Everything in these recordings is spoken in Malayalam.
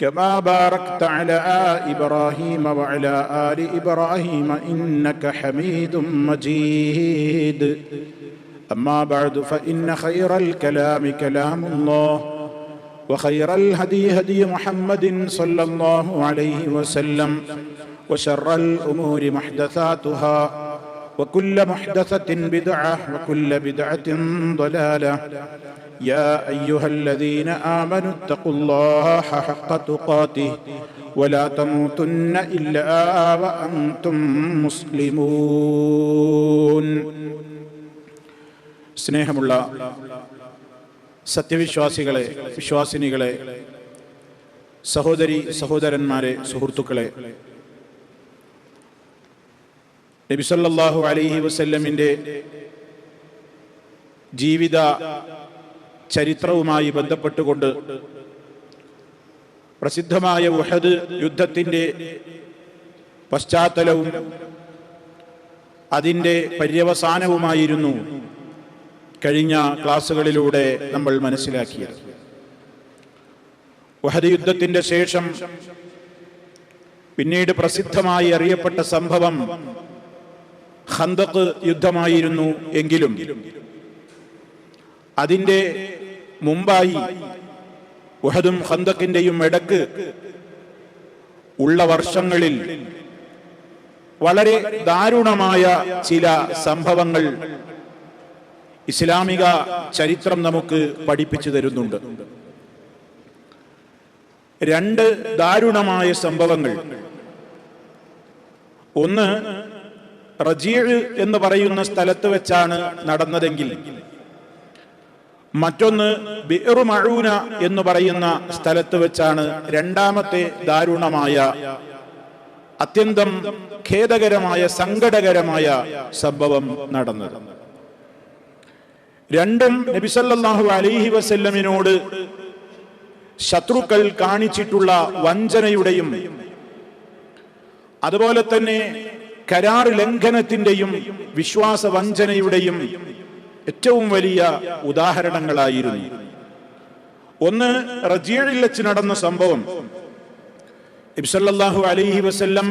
كما باركت على إبراهيم وعلى آل إبراهيم إنك حميد مجيد. أما بعد فإن خير الكلام كلام الله وخير الهدي هدي محمد صلى الله عليه وسلم وشر الأمور محدثاتها وكل محدثة بدعة وكل بدعة ضلالة. يا أيها الذين آمنوا اتقوا الله حق تقاته ولا تموتن إلا وأنتم مسلمون സ്നേഹമുള്ള സത്യവിശ്വാസികളെ വിശ്വാസിനികളെ സഹോദരി സഹോദരന്മാരെ സുഹൃത്തുക്കളെ നബിസല്ലാഹു അലൈഹി വസല്ലമിൻ്റെ ജീവിത ചരിത്രവുമായി ബന്ധപ്പെട്ടുകൊണ്ട് പ്രസിദ്ധമായ ഉഹദ് യുദ്ധത്തിന്റെ പശ്ചാത്തലവും അതിന്റെ പര്യവസാനവുമായിരുന്നു കഴിഞ്ഞ ക്ലാസ്സുകളിലൂടെ നമ്മൾ മനസ്സിലാക്കിയത്. ഉഹദ് യുദ്ധത്തിന്റെ ശേഷം പിന്നീട് പ്രസിദ്ധമായി അറിയപ്പെട്ട സംഭവം ഖന്തക്ക് യുദ്ധമായിരുന്നു എങ്കിലും. അതിന്റെ മുമ്പായി ഉഹദും ഹന്തക്കിന്റെയും ഇടയ്ക്ക് ഉള്ള വർഷങ്ങളിൽ വളരെ ദാരുണമായ ചില സംഭവങ്ങൾ ഇസ്ലാമിക ചരിത്രം നമുക്ക് പഠിപ്പിച്ചു തരുന്നുണ്ട്. രണ്ട് ദാരുണമായ സംഭവങ്ങൾ. ഒന്ന് റജീഴ് എന്ന് പറയുന്ന സ്ഥലത്ത് വെച്ചാണ് നടന്നതെങ്കിൽ മറ്റൊന്ന് ബിറു മഴൂന എന്ന് പറയുന്ന സ്ഥലത്ത് വെച്ചാണ് രണ്ടാമത്തെ ദാരുണമായ അത്യന്തം ഖേദകരമായ സങ്കടകരമായ സംഭവം നടന്നത്. രണ്ടും നബിസല്ലാഹു അലൈഹി വസല്ലമിനോട് ശത്രുക്കൾ കാണിച്ചിട്ടുള്ള വഞ്ചനയുടെയും അതുപോലെ തന്നെ കരാർ ലംഘനത്തിന്റെയും വിശ്വാസ വഞ്ചനയുടെയും ഏറ്റവും വലിയ ഉദാഹരണങ്ങളായിരുന്നു. ഒന്ന് റജിയയിൽ വെച്ച് നടന്ന സംഭവം. ഇബ്സല്ലാഹു അലൈഹി വസല്ലം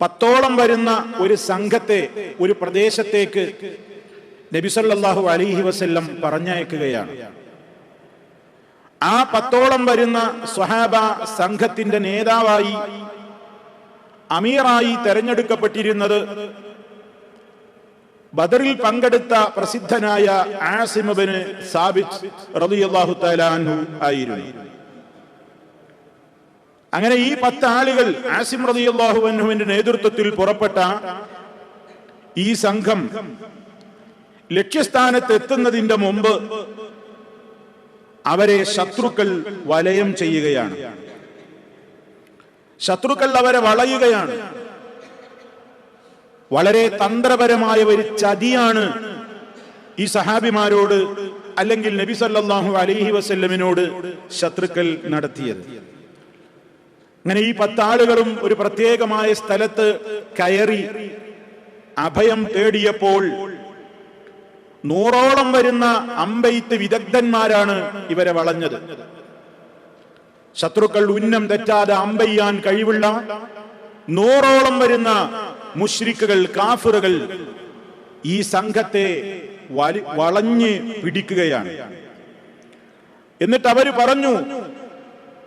പത്തോളം വരുന്ന ഒരു സംഘത്തെ ഒരു പ്രദേശത്തേക്ക് നബിസല്ലാഹു അലൈഹി വസല്ലം പറഞ്ഞയക്കുകയാണ്. ആ പത്തോളം വരുന്ന സ്വഹാബ സംഘത്തിന്റെ നേതാവായി അമീറായി തെരഞ്ഞെടുക്കപ്പെട്ടിരുന്നത് ബദറിൽ പങ്കെടുത്ത പ്രസിദ്ധനായ ആസിമബിന് സാബിത് റളിയല്ലാഹു തലാനു ആയിരുന്നു. അങ്ങനെ ഈ പത്ത് ആളുകൾ ആസിം റളിയല്ലാഹു അൻഹുവിന്റെ നേതൃത്വത്തിൽ പുറപ്പെട്ട ഈ സംഘം ലക്ഷ്യസ്ഥാനത്ത് എത്തുന്നതിന്റെ മുമ്പ് അവരെ ശത്രുക്കൾ വലയം ചെയ്യുകയാണ്. ശത്രുക്കൾ അവരെ വളയുകയാണ്. വളരെ തന്ത്രപരമായ ഒരു ചതിയാണ് ഈ സഹാബിമാരോട് അല്ലെങ്കിൽ നബി സല്ലാഹു അലൈഹി വസല്ലമിനോട് ശത്രുക്കൾ നടത്തിയത്. അങ്ങനെ ഈ പത്താളുകളും ഒരു പ്രത്യേകമായ സ്ഥലത്ത് കയറി അഭയം തേടിയപ്പോൾ നൂറോളം വരുന്ന അമ്പെയ്ത്ത് വിദഗ്ധന്മാരാണ് ഇവരെ വളഞ്ഞത്. ശത്രുക്കൾ ഉന്നം തെറ്റാതെ അമ്പെയ്യാൻ കഴിവുള്ള നൂറോളം വരുന്ന മുഷ്രിക്കുകൾ കാഫിറുകൾ ഈ സംഘത്തെ വളഞ്ഞ് പിടിക്കുകയാണ്. എന്നിട്ട് അവർ പറഞ്ഞു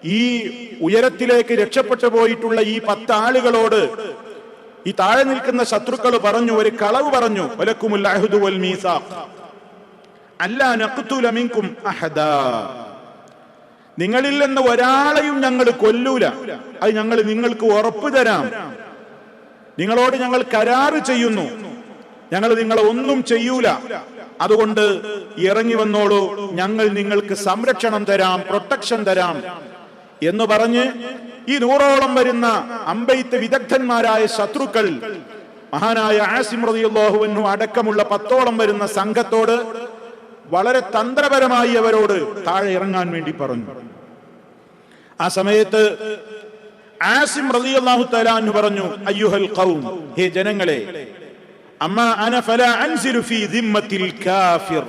ഈ ഉയരത്തിലേക്ക് രക്ഷപ്പെട്ടു പോയിട്ടുള്ള ഈ പത്താളുകളോട് ഈ താഴെ നിൽക്കുന്ന ശത്രുക്കൾ പറഞ്ഞു ഒരു കളവ് പറഞ്ഞു നിങ്ങളിൽ നിന്ന് ഒരാളെയും ഞങ്ങൾ കൊല്ലൂല. അത് ഞങ്ങൾ നിങ്ങൾക്ക് ഉറപ്പ് തരാം. നിങ്ങളോട് ഞങ്ങൾ കരാറ് ചെയ്യുന്നു. ഞങ്ങൾ നിങ്ങളെ ഒന്നും ചെയ്യൂല. അതുകൊണ്ട് ഇറങ്ങി വന്നോളൂ. ഞങ്ങൾ നിങ്ങൾക്ക് സംരക്ഷണം തരാം പ്രൊട്ടക്ഷൻ തരാം എന്ന് പറഞ്ഞ് ഈ നൂറോളം വരുന്ന അമ്പെയ്ത്ത് വിദഗ്ധന്മാരായ ശത്രുക്കൾ മഹാനായ ആസിം അടക്കമുള്ള പത്തോളം വരുന്ന സംഘത്തോട് വളരെ തന്ത്രപരമായി അവരോട് താഴെ ഇറങ്ങാൻ വേണ്ടി പറഞ്ഞു. ആ സമയത്ത് ആസിം റളിയല്ലാഹു തആല അൻഹു പറഞ്ഞു അയ്യുഹൽ ഖൗം ഹേ ജനങ്ങളെ അമ്മാ അന ഫല അൻസിലു ഫീ ദിമ്മത്തിൽ കാഫിർ.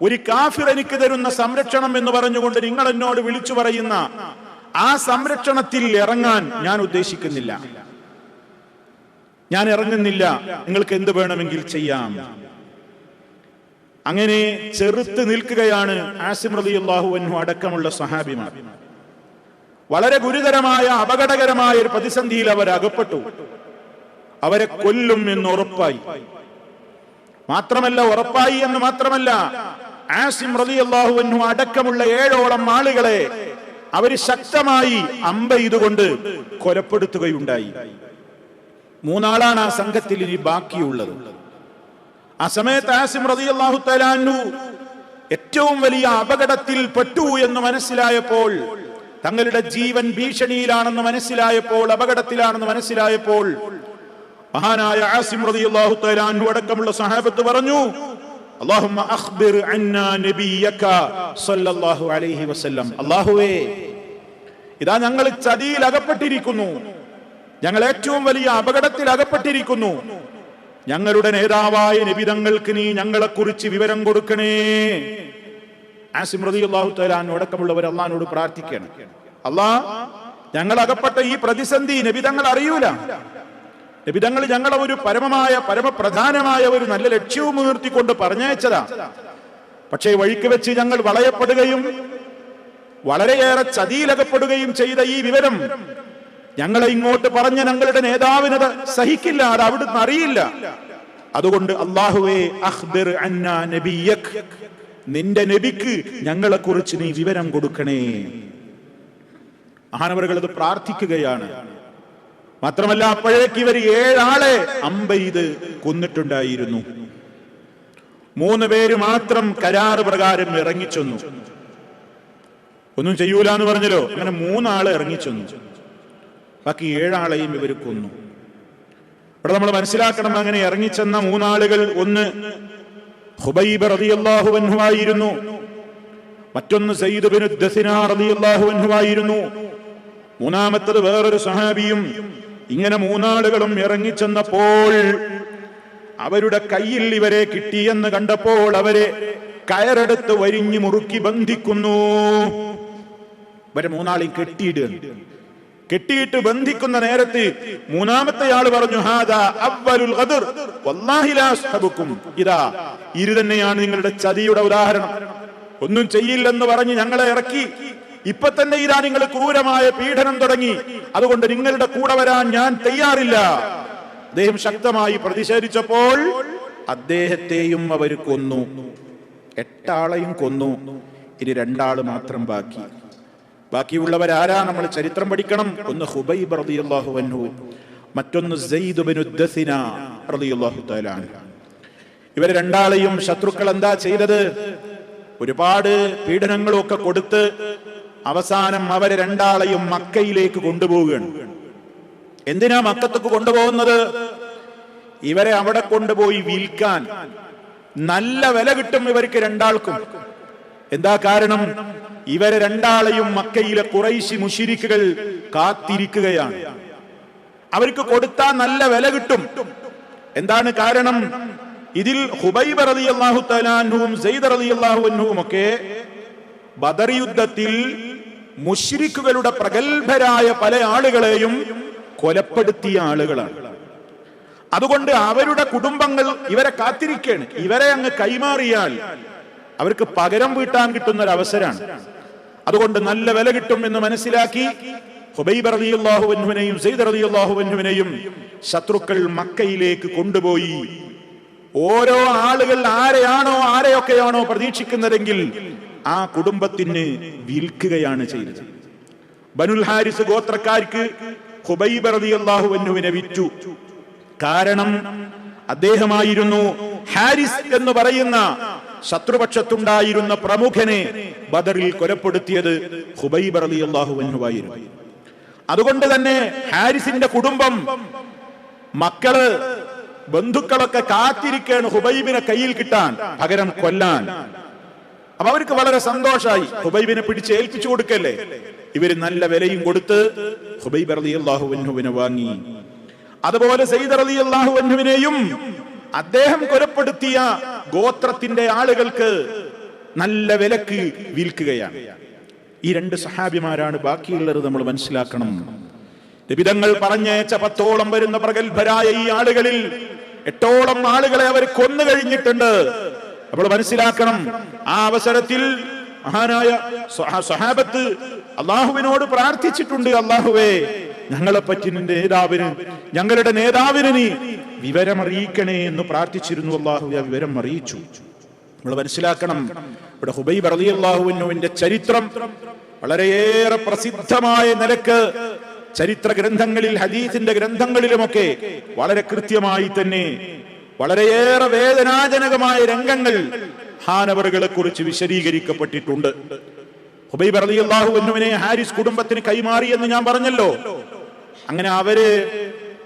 ഒരു കാഫിർ എനിക്ക് തരുന്ന സംരക്ഷണം എന്ന് പറഞ്ഞുകൊണ്ട് നിങ്ങൾ എന്നോട് വിളിച്ചു പറയുന്ന ആ സംരക്ഷണത്തിൽ ഇറങ്ങാൻ ഞാൻ ഉദ്ദേശിക്കുന്നില്ല. ഞാൻ ഇറങ്ങുന്നില്ല. നിങ്ങൾക്ക് എന്ത് വേണമെങ്കിൽ ചെയ്യാം. അങ്ങനെ ചെറുത്ത് നിൽക്കുകയാണ് ആസിം റളിയല്ലാഹു അൻഹു അടക്കമുള്ള സഹാബിമാർ. വളരെ ഗുരുതരമായ അപകടകരമായ ഒരു പ്രതിസന്ധിയിൽ അവർ അകപ്പെട്ടു. അവരെ കൊല്ലും എന്ന് ഉറപ്പായി. മാത്രമല്ല ഉറപ്പായി എന്ന് മാത്രമല്ല ആസിം റളിയല്ലാഹു അൻഹു അടക്കമുള്ള ഏഴോളം ആളുകളെ അവർ ശക്തമായി അമ്പ ഇതുകൊണ്ട് കൊലപ്പെടുത്തുകയുണ്ടായി. മൂന്നാളാണ് ആ സംഘത്തിൽ ഇനി ബാക്കിയുള്ളത്. ആ സമയത്ത് ആസിം റതി അള്ളാഹു തലാനു ഏറ്റവും വലിയ അപകടത്തിൽ പെട്ടു എന്ന് മനസ്സിലായപ്പോൾ തങ്ങളുടെ ജീവൻ ഭീഷണിയിലാണെന്ന് മനസ്സിലായപ്പോൾ അപകടത്തിലാണെന്ന് മനസ്സിലായപ്പോൾ മഹാനായ ആസിം റളിയല്ലാഹു തആലാനു അടക്കമുള്ള സഹാബത്ത് പറഞ്ഞു അല്ലാഹുമ്മ അഖ്ബിർ അന്നാ നബിയക സല്ലല്ലാഹു അലൈഹി വസല്ലം. അല്ലാഹുവേ ഇതാ ഞങ്ങൾ ചതിയിൽ അകപ്പെട്ടിരിക്കുന്നു. ഞങ്ങൾ ഏറ്റവും വലിയ അപകടത്തിൽ അകപ്പെട്ടിരിക്കുന്നു. ഞങ്ങളുടെ നേതാവായ നബിതങ്ങൾക്ക് നീ ഞങ്ങളെക്കുറിച്ച് വിവരം കൊടുക്കണേ. റളിയല്ലാഹു തആലാനു അടക്കമുള്ളവർ അള്ളഹാനോട് പ്രാർത്ഥിക്കണം അള്ളാ ഞങ്ങൾ അകപ്പെട്ട ഈ പ്രതിസന്ധി നബിതങ്ങൾ അറിയൂല. നബിതങ്ങൾ ഞങ്ങളെ ഒരു പരമമായ പരമപ്രധാനമായ ഒരു നല്ല ലക്ഷ്യവും മുൻനിർത്തിക്കൊണ്ട് പറഞ്ഞയച്ചതാ. പക്ഷേ വഴിക്ക് വെച്ച് ഞങ്ങൾ വളയപ്പെടുകയും വളരെയേറെ ചതിയിലകപ്പെടുകയും ചെയ്ത ഈ വിവരം ഞങ്ങളെ ഇങ്ങോട്ട് പറഞ്ഞ ഞങ്ങളുടെ നേതാവിനത് സഹിക്കില്ല അത് അവിടുന്ന് അറിയില്ല. അതുകൊണ്ട് അള്ളാഹുവേ നബിയക് നിന്റെ നബിക്ക് ഞങ്ങളെ കുറിച്ച് നീ വിവരം കൊടുക്കണേ. മഹാനവറുകൾ അത് പ്രാർത്ഥിക്കുകയാണ്. മാത്രമല്ല അപ്പോഴേക്ക് ഇവർ ഏഴാളെ അമ്പെയ്ത് കൊന്നിട്ടുണ്ടായിരുന്നു. മൂന്ന് പേര് മാത്രം കരാറ് പ്രകാരം ഇറങ്ങിച്ചെന്നു. ഒന്നും ചെയ്യൂല എന്ന് പറഞ്ഞല്ലോ അങ്ങനെ മൂന്നാൾ ഇറങ്ങിച്ചെന്നു. ബാക്കി ഏഴാളെയും ഇവർ കൊന്നു. ഇവിടെ നമ്മൾ മനസ്സിലാക്കണം അങ്ങനെ ഇറങ്ങിച്ചെന്ന മൂന്നാളുകൾ ഒന്ന് ഹുബൈബ് ആയിരുന്നു മറ്റൊന്ന് സയ്യിദ് ബിൻ ദസിനാ ആയിരുന്നു മൂന്നാമത്തത് വേറൊരു സഹാബിയും ഇങ്ങനെ മൂന്നാളുകളും ഇറങ്ങിച്ചെന്നപ്പോൾ അവരുടെ കയ്യിൽ ഇവരെ കിട്ടിയെന്ന് കണ്ടപ്പോൾ അവരെ കയറെടുത്ത് വരിഞ്ഞു മുറുക്കി ബന്ധിക്കുന്നു. ഇവരെ മൂന്നാളെയും കെട്ടിയിടുക കെട്ടിയിട്ട് ബന്ധിക്കുന്ന നേരത്ത് മൂന്നാമത്തെ ആൾ പറഞ്ഞു ഇതാ ഇത് തന്നെയാണ് നിങ്ങളുടെ ചതിയുടെ ഉദാഹരണം. ഒന്നും ചെയ്യില്ലെന്ന് പറഞ്ഞ് ഞങ്ങളെ ഇറക്കി. ഇപ്പൊ തന്നെ ഇതാ നിങ്ങൾ ക്രൂരമായ പീഡനം തുടങ്ങി. അതുകൊണ്ട് നിങ്ങളുടെ കൂടെ വരാൻ ഞാൻ തയ്യാറില്ല. അദ്ദേഹം ശക്തമായി പ്രതിഷേധിച്ചപ്പോൾ അദ്ദേഹത്തെയും അവർ കൊന്നു. എട്ടാളെയും കൊന്നു. ഇനി രണ്ടാൾ മാത്രം ബാക്കി. ബാക്കിയുള്ളവരാരാ നമ്മൾ ചരിത്രം പഠിക്കണം? ഒന്ന് ഹുബൈബ് റളിയല്ലാഹു അൻഹു മറ്റൊന്ന് സെയ്ദ് ബിനു ദസിന റളിയല്ലാഹു തആല ഇവർ രണ്ടാളെയും ശത്രുക്കൾ എന്താ ചെയ്തത്? ഒരുപാട് പീഡനങ്ങളൊക്കെ കൊടുത്ത് അവസാനം അവരെ രണ്ടാളെയും മക്കയിലേക്ക് കൊണ്ടുപോവുകയാണ്. എന്തിനാ മക്കത്തേക്ക് കൊണ്ടുപോകുന്നത്? ഇവരെ അവിടെ കൊണ്ടുപോയി വിൽക്കാൻ. നല്ല വില കിട്ടും ഇവർക്ക് രണ്ടാൾക്കും. എന്താ കാരണം? ഇവരെ രണ്ടാളെയും മക്കയിലെ കുറൈശി മുഷിരിക്കുകൾ കാത്തിരിക്കുകയാണ്. അവർക്ക് കൊടുത്താൽ നല്ല വില കിട്ടും. എന്താണ് കാരണം? ഇതിൽ ഹുബൈബ് അലി അള്ളാഹു തലാൻഹുവും സെയ്ദ് അലി അള്ളാഹുവിനും ഒക്കെ ബദർ യുദ്ധത്തിൽ മുഷിരിക്കുകളുടെ പ്രഗത്ഭരായ പല ആളുകളെയും കൊലപ്പെടുത്തിയ ആളുകളാണ്. അതുകൊണ്ട് അവരുടെ കുടുംബങ്ങൾ ഇവരെ കാത്തിരിക്കുകയാണ്. ഇവരെ അങ്ങ് കൈമാറിയാൽ അവർക്ക് പകരം വീട്ടാൻ കിട്ടുന്ന ഒരു അവസരമാണ് അതുകൊണ്ട് നല്ല വില കിട്ടും എന്ന് മനസ്സിലാക്കി ഹുബൈബ് റളിയല്ലാഹുവിനെയും സെയ്ദ് റളിയല്ലാഹുവിനെയും ശത്രുക്കൾ മക്കയിലേക്ക് കൊണ്ടുപോയി. ഓരോ ആളുകൾ ആരെയാണോ ആരെയൊക്കെയാണോ പ്രതീക്ഷിക്കുന്നതെങ്കിൽ ആ കുടുംബത്തിന് വിൽക്കുകയാണ് ചെയ്തത്. ബനുൽ ഹാരിസ് ഗോത്രക്കാർക്ക് ഹുബൈബ് റളിയല്ലാഹുവിനെ വിറ്റു. കാരണം അദ്ദേഹമായിരുന്നു ഹാരിസ് എന്ന് പറയുന്ന ശത്രുപക്ഷത്തുണ്ടായിരുന്ന പ്രമുഖനെ ബദറിൽ കൊലപ്പെടുത്തിയത് ഹുബൈബ് റളിയല്ലാഹുവിനുമായിരുന്നു അതുകൊണ്ട് തന്നെ ഹാരിസിന്റെ കുടുംബം മക്കൾ ബന്ധുക്കളൊക്കെ കാത്തിരിക്കുകയാണ് ഹുബൈബിനെ കയ്യിൽ കിട്ടാൻ പകരം കൊല്ലാൻ. അപ്പൊ അവർക്ക് വളരെ സന്തോഷമായി ഹുബൈബിനെ പിടിച്ച് ഏൽപ്പിച്ചു കൊടുക്കല്ലേ? ഇവർ നല്ല വിലയും കൊടുത്ത് ഹുബൈബ് അലി അള്ളാഹുവിനെ വാങ്ങി. അതുപോലെ സയ്യിദ് അലി അള്ളാഹുവിനെയും അദ്ദേഹം കൊലപ്പെടുത്തിയ ഗോത്രത്തിന്റെ ആളുകൾക്ക് നല്ല വിലക്ക് വിൽക്കുകയാണ്. ഈ രണ്ട് സഹാബിമാരാണ് ബാക്കിയുള്ളത് നമ്മൾ മനസ്സിലാക്കണം. രബിതങ്ങൾ പറഞ്ഞയച്ച പത്തോളം വരുന്ന പ്രഗത്ഭരായ ഈ ആളുകളിൽ എട്ടോളം ആളുകളെ അവർ കൊന്നു കഴിഞ്ഞിട്ടുണ്ട്. നമ്മൾ മനസ്സിലാക്കണം ആ അവസരത്തിൽ മഹാനായ സഹാബത്ത് അള്ളാഹുവിനോട് പ്രാർത്ഥിച്ചിട്ടുണ്ട്. അള്ളാഹുവേ ഞങ്ങളെ പറ്റി നിന്റെ നേതാവിന് ഞങ്ങളുടെ നേതാവിന് നീ വിവരമറിയിക്കണേ എന്ന് പ്രാർത്ഥിച്ചിരുന്നു. അള്ളാഹു ആ വിവരം അറിയിച്ചു. നമ്മൾ മനസ്സിലാക്കണം ഇവിടെ ഹുബൈബ് അള്ളാഹുവിനുവിന്റെ ചരിത്രം വളരെയേറെ പ്രസിദ്ധമായ നിരക്ക് ചരിത്ര ഗ്രന്ഥങ്ങളിൽ ഹദീസിന്റെ ഗ്രന്ഥങ്ങളിലുമൊക്കെ വളരെ കൃത്യമായി തന്നെ വളരെയേറെ വേദനാജനകമായ രംഗങ്ങൾ ഹാനവറുകളെ കുറിച്ച് വിശദീകരിക്കപ്പെട്ടിട്ടുണ്ട്. ഹുബൈബ് റളിയല്ലാഹുവിനെ ഹാരിസ് കുടുംബത്തിന് കൈമാറി എന്ന് ഞാൻ പറഞ്ഞല്ലോ. അങ്ങനെ അവർ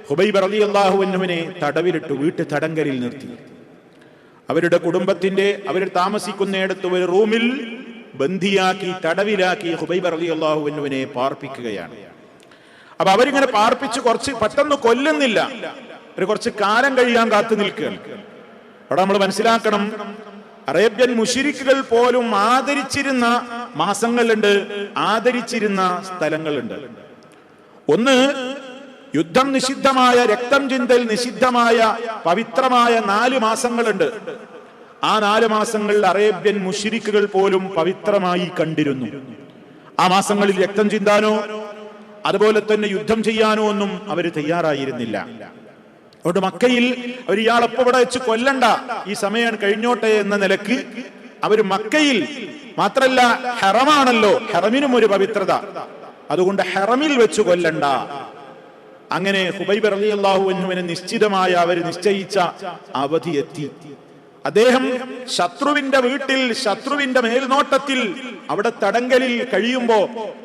ഹുബൈബ് റളിയല്ലാഹുവിനെ തടവിലിട്ടു വീട്ടു തടങ്കലിൽ നിർത്തി. അവരുടെ കുടുംബത്തിന്റെ അവർ താമസിക്കുന്നിടത്ത് ഒരു റൂമിൽ ബന്ധിയാക്കി തടവിലാക്കി ഹുബൈബ് റളിയല്ലാഹുവിനെ പാർപ്പിക്കുകയാണ്. അപ്പൊ അവരിങ്ങനെ പാർപ്പിച്ച് കുറച്ച് പെട്ടെന്ന് കൊല്ലുന്നില്ല. ഒരു കുറച്ച് കാലം കഴിയാൻ കാത്തു നിൽക്കുകയാണ്. അവിടെ നമ്മൾ മനസ്സിലാക്കണം അറേബ്യൻ മുഷിരിക്കുകൾ പോലും ആദരിച്ചിരുന്ന മാസങ്ങളുണ്ട് ആദരിച്ചിരുന്ന സ്ഥലങ്ങളുണ്ട്. ഒന്ന് യുദ്ധം നിഷിദ്ധമായ രക്തം ചിന്തൽ നിഷിദ്ധമായ പവിത്രമായ നാല് മാസങ്ങളുണ്ട്. ആ നാല് മാസങ്ങളിൽ അറേബ്യൻ മുഷിരിക്കുകൾ പോലും പവിത്രമായി കണ്ടിരുന്നു. ആ മാസങ്ങളിൽ രക്തം ചിന്താനോ അതുപോലെ തന്നെ യുദ്ധം ചെയ്യാനോ ഒന്നും അവർ തയ്യാറായിരുന്നില്ല. അതുകൊണ്ട് മക്കയിൽ അവർ ഇയാളെപ്പോ ഇവിടെ വെച്ച് കൊല്ലണ്ട. ഈ സമയം കഴിഞ്ഞോട്ടെ എന്ന നിലയ്ക്ക് അവർ മക്കയിൽ മാത്രല്ല ഹെറമാണല്ലോ. ഹെറമിനും ഒരു പവിത്രത. അതുകൊണ്ട് ഹെറമിൽ വെച്ച് കൊല്ലണ്ട. അങ്ങനെ ഹുബൈബ് റളിയല്ലാഹു അൻഹുവിനെ നിശ്ചിതമായ അവർ നിശ്ചയിച്ച അവധി എത്തി അദ്ദേഹം ശത്രുവിന്റെ വീട്ടിൽ ശത്രുവിന്റെ മേൽനോട്ടത്തിൽ അവിടെ തടങ്കലിൽ കഴിയുമ്പോ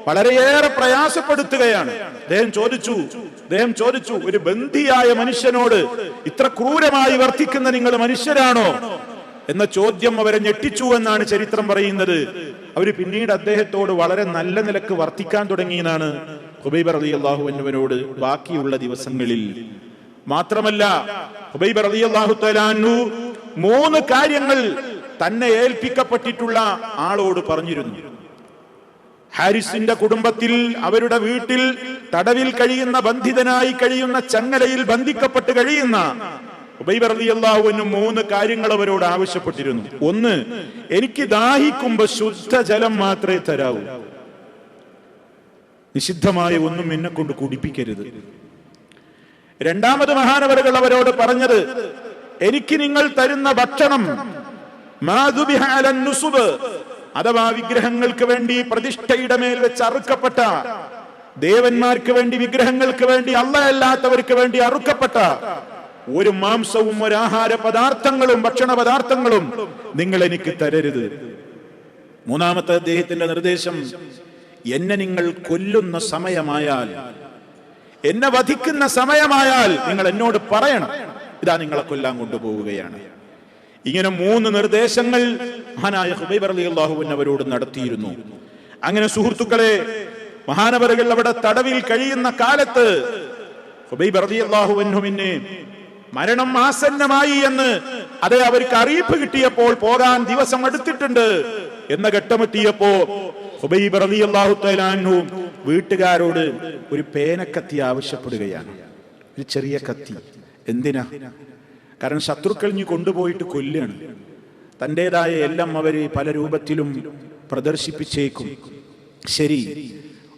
വളരെയേറെ പ്രയാസപ്പെടുത്തുകയാണ്. അദ്ദേഹം ചോദിച്ചു അദ്ദേഹം ചോദിച്ചു ഒരു ബന്ധിയായ മനുഷ്യനോട് ഇത്ര ക്രൂരമായി വർത്തിക്കുന്ന നിങ്ങൾ മനുഷ്യരാണോ? എന്ന ചോദ്യം അവരെ ഞെട്ടിച്ചു എന്നാണ് ചരിത്രം പറയുന്നത്. അവർ പിന്നീട് അദ്ദേഹത്തോട് വളരെ നല്ല നിലയ്ക്ക് വർത്തിക്കാൻ തുടങ്ങിയെന്നാണ് ഹുബൈബർ അലി അള്ളാഹു എന്നിവനോട് ബാക്കിയുള്ള ദിവസങ്ങളിൽ. മാത്രമല്ല ഹുബൈബർ അലി അള്ളാഹു തലാനു മൂന്ന് കാര്യങ്ങൾ തന്നെ ഏൽപ്പിക്കപ്പെട്ടിട്ടുള്ള ആളോട് പറഞ്ഞിരുന്നു. ഹാരിസിന്റെ കുടുംബത്തിൽ അവരുടെ വീട്ടിൽ തടവിൽ കഴിയുന്ന ബന്ധിതനായി കഴിയുന്ന ചങ്ങലയിൽ ബന്ധിക്കപ്പെട്ട് കഴിയുന്ന ഉബൈബർദിയല്ലാഹുവിന് മൂന്ന് കാര്യങ്ങൾ അവരോട് ആവശ്യപ്പെട്ടിരുന്നു. ഒന്ന് എനിക്ക് ദാഹിക്കുമ്പോ ശുദ്ധജലം മാത്രമേ തരാവൂ. നിഷിദ്ധമായ ഒന്നും എന്നെ കൊണ്ട് കുടിപ്പിക്കരുത്. രണ്ടാമത് മഹാനവറുകൾ അവരോട് പറഞ്ഞത് എനിക്ക് നിങ്ങൾ തരുന്ന ഭക്ഷണം അഥവാ വിഗ്രഹങ്ങൾക്ക് വേണ്ടി പ്രതിഷ്ഠയുടെ മേൽ വെച്ച് അറുക്കപ്പെട്ട ദേവന്മാർക്ക് വേണ്ടി വിഗ്രഹങ്ങൾക്ക് വേണ്ടി അല്ലയല്ലാത്തവർക്ക് വേണ്ടി അറുക്കപ്പെട്ട ഒരു മാംസവും ഒരു ആഹാര പദാർത്ഥങ്ങളും ഭക്ഷണ പദാർത്ഥങ്ങളും നിങ്ങൾ എനിക്ക് തരരുത്. മൂന്നാമത്തെ അദ്ദേഹത്തിന്റെ നിർദ്ദേശം എന്നെ നിങ്ങൾ കൊല്ലുന്ന സമയമായാൽ എന്നെ വധിക്കുന്ന സമയമായാൽ നിങ്ങൾ എന്നോട് പറയണം. ഇതാ നിങ്ങളെ കൊല്ലാൻ കൊണ്ടുപോവുകയാണ്. ഇങ്ങനെ മൂന്ന് നിർദ്ദേശങ്ങൾ മഹാനായ ഹുബൈബ് അലി അള്ളാഹുവിൻ അവരോട് നടത്തിയിരുന്നു. അങ്ങനെ സുഹൃത്തുക്കളെ മഹാനവറുകൾ അവിടെ തടവിൽ കഴിയുന്ന കാലത്ത് ഹുബൈബ് അലി അൻഹുവിന് മരണം ആസന്നമായി എന്ന് അത് അവർക്ക് അറിയിപ്പ് കിട്ടിയപ്പോൾ പോകാൻ ദിവസം എടുത്തിട്ടുണ്ട് എന്ന ഘട്ടമെത്തിയപ്പോ ഹുബൈബ് വീട്ടുകാരോട് ഒരു പേനക്കത്തി ആവശ്യപ്പെടുകയാണ്. ഒരു ചെറിയ കത്തി. എന്തിനാ? കാരണം ശത്രുക്കൾ ഇനി കൊണ്ടുപോയിട്ട് കൊല്ലാണ്. തന്റെതായ എല്ലാം അവർ പല രൂപത്തിലും പ്രദർശിപ്പിച്ചേക്കും. ശരി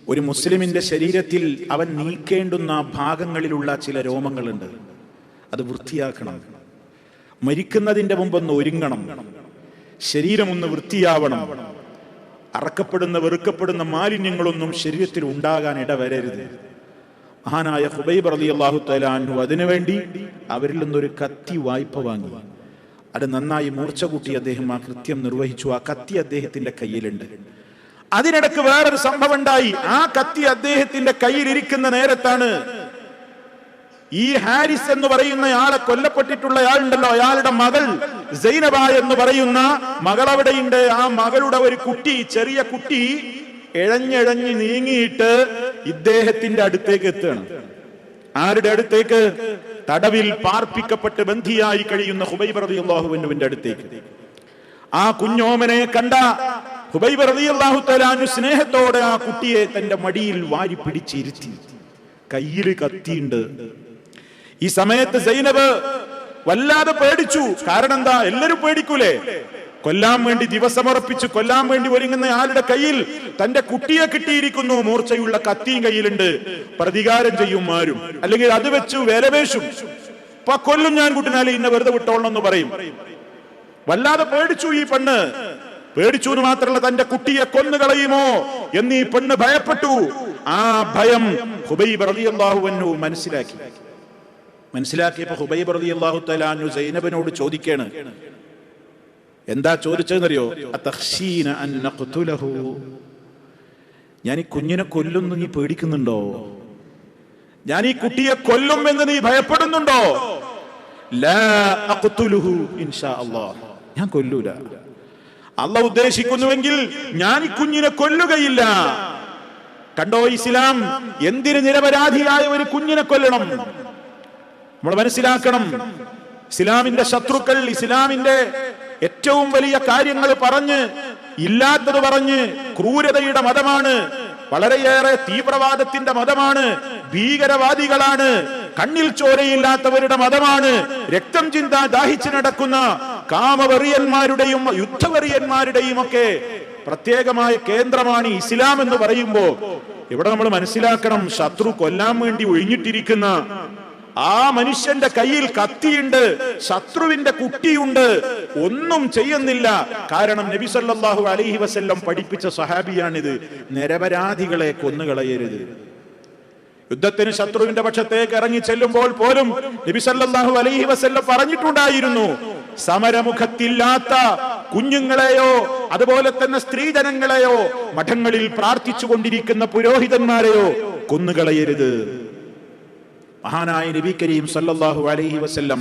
ഒരു മുസ്ലിമിന്റെ ശരീരത്തിൽ അവൻ നീക്കേണ്ടുന്ന ഭാഗങ്ങളിലുള്ള ചില രോമങ്ങളുണ്ട്. അത് വൃത്തിയാക്കണം. മരിക്കുന്നതിന്റെ മുമ്പൊന്ന് ഒരുങ്ങണം. ശരീരം ഒന്ന് വൃത്തിയാവണം. അറക്കപ്പെടുന്ന വെറുക്കപ്പെടുന്ന മാലിന്യങ്ങളൊന്നും ശരീരത്തിൽ ഉണ്ടാകാൻ ഇടവരരുത്. മഹാനായ ഹുബൈബ് അലി അള്ളാഹു തലാൻഹു അതിനുവേണ്ടി അവരിൽ നിന്നൊരു കത്തി വായ്പ വാങ്ങി. അത് നന്നായി മൂർച്ച കൂട്ടി അദ്ദേഹം ആ കൃത്യം നിർവഹിച്ചു. ആ കത്തി അദ്ദേഹത്തിന്റെ കയ്യിലുണ്ട്. അതിനിടക്ക് വേറൊരു സംഭവം ഉണ്ടായി. ആ കത്തി അദ്ദേഹത്തിന്റെ കയ്യിലിരിക്കുന്ന നേരത്താണ് ഈ ഹാരിസ് എന്ന് പറയുന്ന ആളെ കൊല്ലപ്പെട്ടിട്ടുള്ള ആളുണ്ടല്ലോ. അയാളുടെ മകൾ സൈനബ എന്ന് പറയുന്ന മകൾ അവിടെയുണ്ട് ആ മകളുടെ ഒരു കുട്ടി ചെറിയ കുട്ടി ഇഴഞ്ഞിഴഞ്ഞ് നീങ്ങിയിട്ട് ഇദ്ദേഹത്തിന്റെ അടുത്തേക്ക് എത്തുകയാണ്. ആരുടെ അടുത്തേക്ക്? തടവിൽ പാർപ്പിക്കപ്പെട്ട് ബന്ധിയായി കഴിയുന്ന ഹുബൈബ് റളിയല്ലാഹുവിന്റെ അടുത്തേക്ക്. ആ കുഞ്ഞോമനെ കണ്ട ഹുബൈബ് റളിയല്ലാഹു തആലാനു സ്നേഹത്തോടെ ആ കുട്ടിയെ തന്റെ മടിയിൽ വാരി പിടിച്ചിരുത്തി കയ്യിൽ കത്തിയുണ്ട്. ഈ സമയത്ത് സൈനബ് വല്ലാതെ പേടിച്ചു. കാരണം എന്താ? എല്ലാരും പേടിക്കൂലേ? കൊല്ലാൻ വേണ്ടി ദിവസമർപ്പിച്ച് കൊല്ലാൻ വേണ്ടി ഒരുങ്ങുന്ന ആളുടെ കയ്യിൽ തന്റെ കുട്ടിയെ കിട്ടിയിരിക്കുന്നു. മൂർച്ചയുള്ള കത്തിയും കയ്യിലുണ്ട്. പ്രതികാരം ചെയ്യും മാരും അല്ലെങ്കിൽ അത് വെച്ചു വേലവേഷും ഇപ്പൊ കൊല്ലും ഞാൻ കുട്ടിനാലേ ഇന്ന വെറുതെ വിട്ടോളണം എന്ന് പറയും. വല്ലാതെ പേടിച്ചു ഈ പെണ്ണ്. പേടിച്ചു എന്ന് മാത്രമല്ല തന്റെ കുട്ടിയെ കൊന്നുകളയുമോ എന്ന് ഈ പെണ്ണ് ഭയപ്പെട്ടു. ആ ഭയം ഹുബൈബ് റളിയല്ലാഹു അൻഹു മനസ്സിലാക്കി. മനസ്സിലാക്കിയപ്പോ ഹുബൈബ് റലി അള്ളാഹു തലാനു സൈനബിനോട് ചോദിക്കാണ് എന്താ ചോദിച്ചതെന്നറിയോ? ഞാൻ ഈ കുഞ്ഞിനെ കൊല്ലുന്നു നീ പേടിക്കുന്നുണ്ടോ? ഞാൻ ഈ കുട്ടിയെ കൊല്ലും എന്ന് നീ ഭയപ്പെടുന്നുണ്ടോ? ഞാൻ കൊല്ലൂല. അല്ല ഉദ്ദേശിക്കുന്നുവെങ്കിൽ ഞാൻ ഈ കുഞ്ഞിനെ കൊല്ലുകയില്ല. കണ്ടോ ഇസ്ലാം? എന്തിന് നിരപരാധിയായ ഒരു കുഞ്ഞിനെ കൊല്ലണം? നമ്മൾ മനസ്സിലാക്കണം. ഇസ്ലാമിന്റെ ശത്രുക്കൾ ഇസ്ലാമിന്റെ ഏറ്റവും വലിയ കാര്യങ്ങൾ പറഞ്ഞ് ഇല്ലാത്തത് പറഞ്ഞ് ക്രൂരതയുടെ മതമാണ്. വളരെയേറെ തീവ്രവാദത്തിന്റെ മതമാണ്. ഭീകരവാദികളാണ്. കണ്ണിൽ ചോരയില്ലാത്തവരുടെ മതമാണ്. രക്തം ചിന്ത ദാഹിച്ചു നടക്കുന്ന കാമവെറിയന്മാരുടെയും യുദ്ധവെറിയന്മാരുടെയും ഒക്കെ പ്രത്യേകമായ കേന്ദ്രമാണ് ഇസ്ലാം എന്ന് പറയുമ്പോൾ ഇവിടെ നമ്മൾ മനസ്സിലാക്കണം ശത്രു കൊല്ലാൻ വേണ്ടി ഒഴിഞ്ഞിട്ടിരിക്കുന്ന ആ മനുഷ്യന്റെ കയ്യിൽ കത്തിയുണ്ട് ശത്രുവിന്റെ കുട്ടിയുണ്ട്. ഒന്നും ചെയ്യുന്നില്ല. കാരണം നബി സല്ലല്ലാഹു അലൈഹി വസല്ലം പഠിപ്പിച്ച സഹാബിയാണിത് നിരപരാധികളെ കൊന്നുകളയരുത്. യുദ്ധത്തിന് ശത്രുവിന്റെ പക്ഷത്തേക്ക് ഇറങ്ങി ചെല്ലുമ്പോൾ പോലും നബി സല്ലല്ലാഹു അലൈഹി വസല്ലം പറഞ്ഞിട്ടുണ്ടായിരുന്നു സമരമുഖത്തില്ലാത്ത കുഞ്ഞുങ്ങളെയോ അതുപോലെ തന്നെ സ്ത്രീജനങ്ങളെയോ മഠങ്ങളിൽ പ്രാർത്ഥിച്ചു കൊണ്ടിരിക്കുന്ന പുരോഹിതന്മാരെയോ കൊന്നുകളയരുത്. മഹാനായ നബി കരീം സല്ലല്ലാഹു അലൈഹി വസല്ലം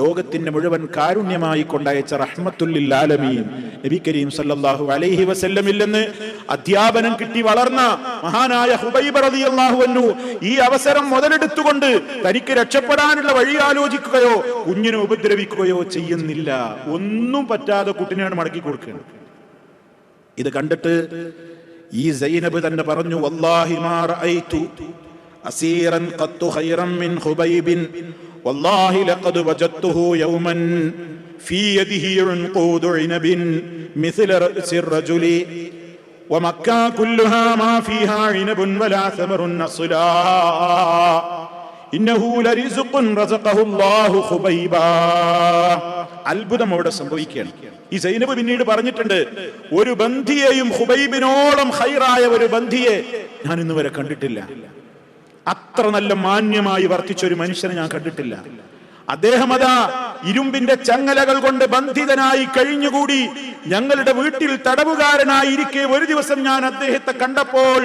ലോകത്തിന്റെ മുഴുവൻ കാരുണ്യമായി കൊണ്ടയച്ച റഹ്മത്തുല്ലിൽ ആലമീൻ. നബി കരീം സല്ലല്ലാഹു അലൈഹി വസല്ലമിൽ നിന്ന് അധ്യാപനം കിട്ടി വളർന്ന മഹാനായ ഹുബൈബ് റളിയല്ലാഹു അൻഹു ഈ അവസരം മുതലെടുത്തുകൊണ്ട് തനിക്ക് രക്ഷപ്പെടാനുള്ള വഴി ആലോചിക്കുകയോ കുഞ്ഞിനെ ഉപദ്രവിക്കുകയോ ചെയ്യുന്നില്ല. ഒന്നും പറ്റാതെ കുട്ടിനെയാണ് മടക്കി കൊടുക്കുന്നത് ഇത് കണ്ടിട്ട് ഈ സൈനബ് തന്നെ പറഞ്ഞു വല്ലാഹി മാ أسيرا قط خيرا من خبيب والله لقد وجدته يوما في يده عنقود عنب مثل رأس الرجل ومكة كلها ما فيها عنب ولا ثمر أصلا إنه لرزق رزقه الله خبيبا അത്ഭുതം അവിടെ സംഭവിക്കുകയാണ് ഈ സൈനബ് പിന്നീട് പറഞ്ഞിട്ടുണ്ട് ഒരു ബന്ധിയെയും ഹുബൈബിനോളം ഹൈറായ ഒരു ബന്ധിയെ ഞാൻ ഇന്ന് വരെ കണ്ടിട്ടില്ല അത്ര നല്ല മാന്യമായി വർത്തിച്ച ഒരു മനുഷ്യനെ ഞാൻ കണ്ടിട്ടില്ല. അദ്ദേഹം അതാ ഇരുമ്പിന്റെ ചങ്ങലകൾ കൊണ്ട് ബന്ധിതനായി കഴിഞ്ഞുകൂടി ഞങ്ങളുടെ വീട്ടിൽ തടവുകാരനായി തടവുകാരനായിരിക്കെ ഒരു ദിവസം ഞാൻ അദ്ദേഹത്തെ കണ്ടപ്പോൾ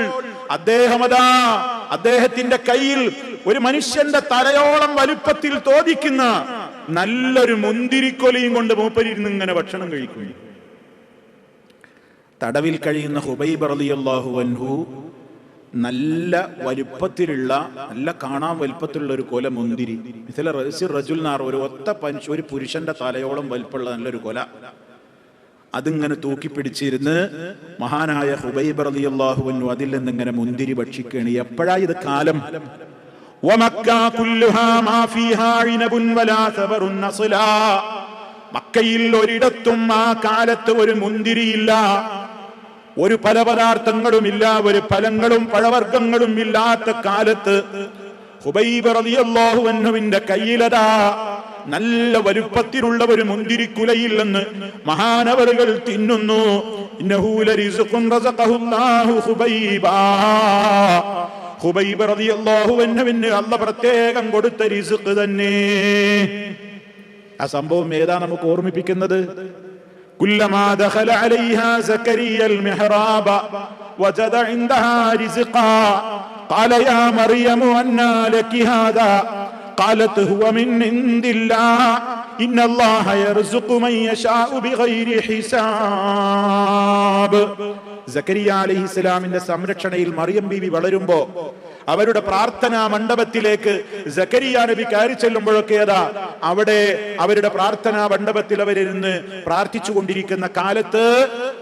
അദ്ദേഹം അതാ അദ്ദേഹത്തിന്റെ കയ്യിൽ ഒരു മനുഷ്യന്റെ തലയോളം വലുപ്പത്തിൽ തോതിക്കുന്ന നല്ലൊരു മുന്തിരിക്കൊലയും കൊണ്ട് മൂപ്പരിരുന്ന് ഇങ്ങനെ ഭക്ഷണം കഴിക്കുന്നു തടവിൽ കഴിയുന്ന ഹുബൈബ് റളിയല്ലാഹു അൻഹു നല്ല വലുപ്പത്തിലുള്ള നല്ല കാണാൻ വലുപ്പത്തിലുള്ള ഒരു കൊല മുന്തിരി. മിഥില റസി റജുൽ നാർ ഒരു ഒത്ത പഞ്ച് ഒരു പുരുഷന്റെ തലയോളം വലുപ്പമുള്ള നല്ലൊരു കൊല. അതിങ്ങനെ തൂക്കിപ്പിടിച്ചിരുന്ന് മഹാനായ ഹുബൈബ് റലിയല്ലാഹുവിനു അതിൽ നിന്നിങ്ങനെ മുന്തിരി ഭക്ഷിക്കുകയാണ്. എപ്പോഴാ ഇത് കാലം? മക്കയിൽ ഒരിടത്തും ആ കാലത്ത് ഒരു മുന്തിരിയില്ല. ഒരു പല പദാർത്ഥങ്ങളുമില്ല ഒരു ഫലങ്ങളും പഴവർഗങ്ങളും ഇല്ലാത്ത കാലത്ത് ഹുബൈബ് കയ്യിലതാ നല്ല വലുപ്പത്തിലുള്ള ഒരു മുന്തിരിക്കുലയിൽ നിന്ന് മഹാനവറുകൾ തിന്നുന്നു. ഹുബൈബാ. അല്ല പ്രത്യേകം കൊടുത്ത റിസ്ക് തന്നെ. ആ സംഭവം ഏതാ നമുക്ക് ഓർമ്മിപ്പിക്കുന്നത്? كلما دخل عليها زكريا المحراب وجد عندها رزقا قال يا مريم أنى لك هذا قالت هو من عند الله إن الله يرزق من يشاء بغير حساب സക്കരിയ അലൈഹി ഇസ്ലാമിന്റെ സംരക്ഷണയിൽ മറിയം ബീവി വളരുമ്പോ അവരുടെ പ്രാർത്ഥനാ മണ്ഡപത്തിലേക്ക് സക്കരിയ നബി കയറി ചെല്ലുമ്പോഴൊക്കെ അതാ അവിടെ അവരുടെ പ്രാർത്ഥനാ മണ്ഡപത്തിൽ അവരിരുന്ന് പ്രാർത്ഥിച്ചു കൊണ്ടിരിക്കുന്ന കാലത്ത്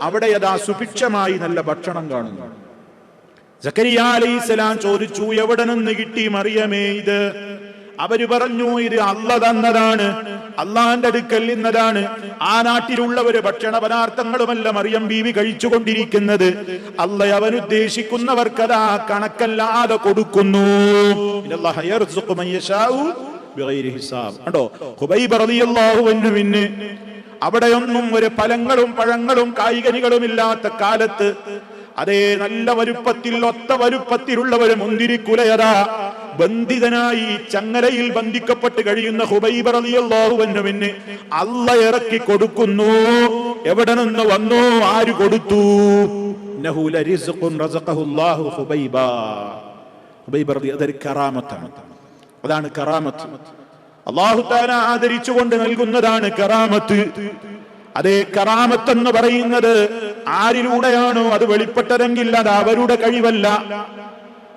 അവിടെ അതാ സുഭിക്ഷമായി നല്ല ഭക്ഷണം കാണുന്നു. സക്കരിയ അലൈഹി സ്വലാം ചോദിച്ചു എവിടെ നിന്ന് കിട്ടി മറിയമേ ഇത്? അവർ പറഞ്ഞു ഇത് അല്ല തന്നതാണ്. അള്ളാന്റെ അടുക്കൽ നിന്നതാണ് ആ നാട്ടിലുള്ളവര് ഭക്ഷണ പദാർത്ഥങ്ങളുമല്ല മറിയം ബീവി കഴിച്ചുകൊണ്ടിരിക്കുന്നത്. അല്ല അവൻ ഉദ്ദേശിക്കുന്നവർക്കതാ കണക്കല്ലാതെ കൊടുക്കുന്നു. അവിടെയൊന്നും ഒരു ഫലങ്ങളും പഴങ്ങളും കായികനികളും ഇല്ലാത്ത കാലത്ത് അതേ നല്ല വലുപ്പത്തിൽ ഒത്ത വലുപ്പത്തിലുള്ള ഒരു മുന്തിരിക്കുലയതാ ബന്ധിതനായി ചങ്ങലയിൽ ബന്ധിക്കപ്പെട്ട് കഴിയുന്ന ഹുബൈബർ റളിയല്ലാഹു അൻഹുവിന് അല്ല ഇറക്കി കൊടുക്കുന്നു. എവിടെ നിന്ന് വന്നു? ആര് കൊടുത്തു? അതാണ് കറാമത്ത്. അള്ളാഹു താന ആദരിച്ചുകൊണ്ട് നൽകുന്നതാണ് കറാമത്ത്. അതേ കറാമത്ത് എന്ന് പറയുന്നത് ആരിലൂടെയാണോ അത് വെളിപ്പെട്ടതെങ്കിൽ അത് അവരുടെ കഴിവല്ല.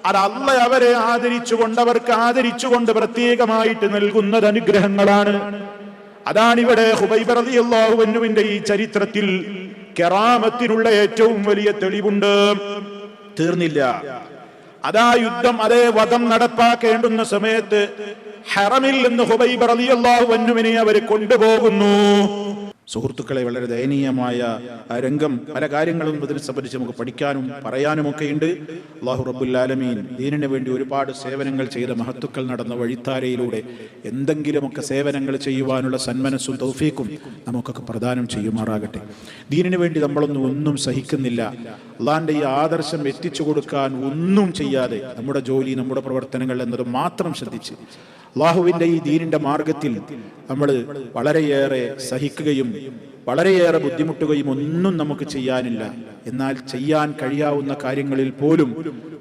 അത് അല്ല അവരെ ആദരിച്ചുകൊണ്ട് അവർക്ക് ആദരിച്ചുകൊണ്ട് പ്രത്യേകമായിട്ട് നൽകുന്നത് അനുഗ്രഹങ്ങളാണ്. അതാണിവിടെ ഹുബൈബ് റളിയല്ലാഹുവിന്റെ ഈ ചരിത്രത്തിൽ കെറാമത്തിനുള്ള ഏറ്റവും വലിയ തെളിവുണ്ട്. തീർന്നില്ല. അതാ യുദ്ധം അതേ വധം നടപ്പാക്കേണ്ടുന്ന സമയത്ത് ഹറമിൽ നിന്ന് ഹുബൈബ് റളിയല്ലാഹു അൻഹുവിനെ അവർ കൊണ്ടുപോകുന്നു. സുഹൃത്തുക്കളെ വളരെ ദയനീയമായ രംഗം പല കാര്യങ്ങളും ഇതിനെ സംബന്ധിച്ച് നമുക്ക് പഠിക്കാനും പറയാനും ഒക്കെ ഉണ്ട്. അള്ളാഹു റബുല്ലാലമീൻ ദീനിന് വേണ്ടി ഒരുപാട് സേവനങ്ങൾ ചെയ്ത മഹത്തുക്കൾ നടന്ന വഴിത്താരയിലൂടെ എന്തെങ്കിലുമൊക്കെ സേവനങ്ങൾ ചെയ്യുവാനുള്ള സന്മനസ്സും തൗഫീക്കും നമുക്കൊക്കെ പ്രദാനം ചെയ്യുമാറാകട്ടെ. ദീനിന് വേണ്ടി നമ്മളൊന്നും ഒന്നും സഹിക്കുന്നില്ല. അള്ളാഹിന്റെ ഈ ആദർശം എത്തിച്ചു കൊടുക്കാൻ ഒന്നും ചെയ്യാതെ നമ്മുടെ ജോലി നമ്മുടെ പ്രവർത്തനങ്ങൾ എന്നത് മാത്രം ശ്രദ്ധിച്ച് അള്ളാഹുവിന്റെ ഈ ദീനിന്റെ മാർഗത്തിൽ നമ്മൾ വളരെയേറെ സഹിക്കുകയും വളരെയേറെ ബുദ്ധിമുട്ടുകയും ഒന്നും നമുക്ക് ചെയ്യാനില്ല. എന്നാൽ ചെയ്യാൻ കഴിയാവുന്ന കാര്യങ്ങളിൽ പോലും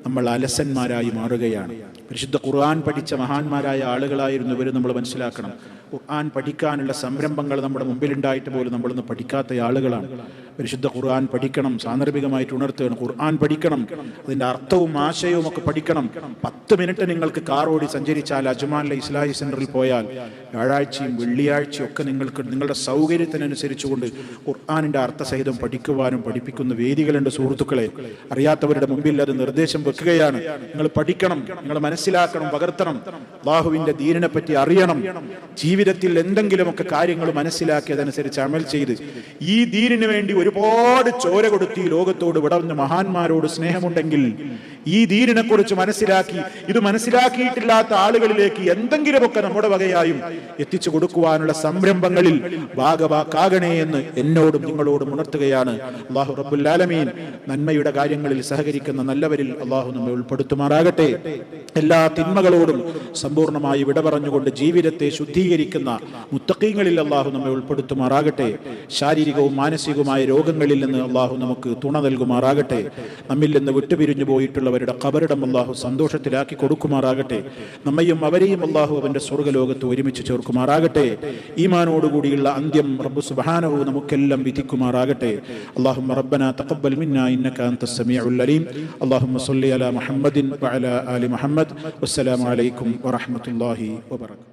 നമ്മൾ അലസന്മാരായി മാറുകയാണ്. പരിശുദ്ധ ഖുർആൻ പഠിച്ച മഹാന്മാരായ ആളുകളായിരുന്നു ഇവർ നമ്മൾ മനസ്സിലാക്കണം. ഖുർആൻ പഠിക്കാനുള്ള സംരംഭങ്ങൾ നമ്മുടെ മുമ്പിലുണ്ടായിട്ട് പോലും നമ്മളൊന്ന് പഠിക്കാത്ത ആളുകളാണ്. പരിശുദ്ധ ഖുർആൻ പഠിക്കണം സാന്ദർഭികമായിട്ട് ഉണർത്തുകയാണ്. ഖുർആൻ പഠിക്കണം അതിന്റെ അർത്ഥവും ആശയവും ഒക്കെ പഠിക്കണം. പത്ത് മിനിറ്റ് നിങ്ങൾക്ക് കാർ ഓടി സഞ്ചരിച്ചാൽ അജ്മാനിലെ ഇസ്ലാഹി സെന്ററിൽ പോയാൽ വ്യാഴാഴ്ചയും വെള്ളിയാഴ്ചയും ഒക്കെ നിങ്ങൾക്ക് നിങ്ങളുടെ സൗകര്യത്തിനനുസരിച്ചുകൊണ്ട് ഖുർആാനിന്റെ അർത്ഥസഹിതം പഠിക്കുവാനും പഠിപ്പിക്കുന്ന വേദികളുണ്ട് സുഹൃത്തുക്കളെ. അറിയാത്തവരുടെ മുമ്പിൽ അത് നിർദ്ദേശം വെക്കുകയാണ്. നിങ്ങൾ പഠിക്കണം നിങ്ങൾ മനസ്സിലാക്കണം പകർത്തണം. അള്ളാഹുവിന്റെ ദീനിനെ പറ്റി അറിയണം ജീവിതത്തിൽ എന്തെങ്കിലുമൊക്കെ കാര്യങ്ങൾ മനസ്സിലാക്കി അതനുസരിച്ച് അമൽ ചെയ്ത് ഈ ദീനിനു വേണ്ടി ഒരുപാട് ചോര കൊടുത്തി ഈ ലോകത്തോട് വിടർന്ന് മഹാന്മാരോട് സ്നേഹമുണ്ടെങ്കിൽ ഈ ദീനിനെ കുറിച്ച് മനസ്സിലാക്കി ഇത് മനസ്സിലാക്കിയിട്ടില്ലാത്ത ആളുകളിലേക്ക് എന്തെങ്കിലുമൊക്കെ നമ്മുടെ വകയായും എത്തിച്ചു കൊടുക്കുവാനുള്ള സംരംഭങ്ങളിൽ ഭാഗവാക്കാകണേ എന്ന് എന്നോടും നിങ്ങളോടും ഉണർത്തുകയാണ്. അള്ളാഹു റബ്ബുല്ലാലമീൻ നന്മയുടെ കാര്യങ്ങളിൽ സഹകരിക്കുന്ന നല്ലവരിൽ അള്ളാഹു നമ്മെ ഉൾപ്പെടുത്തുമാറാകട്ടെ. എല്ലാ തിന്മകളോടും സമ്പൂർണമായി വിട പറഞ്ഞുകൊണ്ട് ജീവിതത്തെ ശുദ്ധീകരിക്കുന്ന മുത്തക്കീങ്ങളിൽ അള്ളാഹു നമ്മെ ഉൾപ്പെടുത്തുമാറാകട്ടെ. ശാരീരികവും മാനസികവുമായ രോഗങ്ങളിൽ നിന്ന് അള്ളാഹു നമുക്ക് തുണ നൽകുമാറാകട്ടെ. നമ്മിൽ നിന്ന് വിട്ടുപിരിഞ്ഞു അവരുടെ കബറിടം അള്ളാഹു സന്തോഷത്തിലാക്കി കൊടുക്കുമാറാകട്ടെ. നമ്മയും അവരെയും അള്ളാഹു അവന്റെ സ്വർഗലോകത്ത് ഒരുമിച്ച് ചേർക്കുമാറാകട്ടെ. ഈമാനോടുകൂടിയുള്ള അന്ത്യം റബ്ബു സുബാനവും നമുക്കെല്ലാം വിധിക്കുമാറാകട്ടെ. അള്ളാഹു റബ്ബന തഖബ്ബൽ മിന്ന ഇന്നക അൻത അലീം. അല്ലാഹുമ്മ സ്വല്ലി അലാ മുഹമ്മദിൻ വഅലാ ആലി മുഹമ്മദ്. വസ്സലാമു അലൈക്കും വറഹ്മത്തുള്ളാഹി വബറകാതുഹു.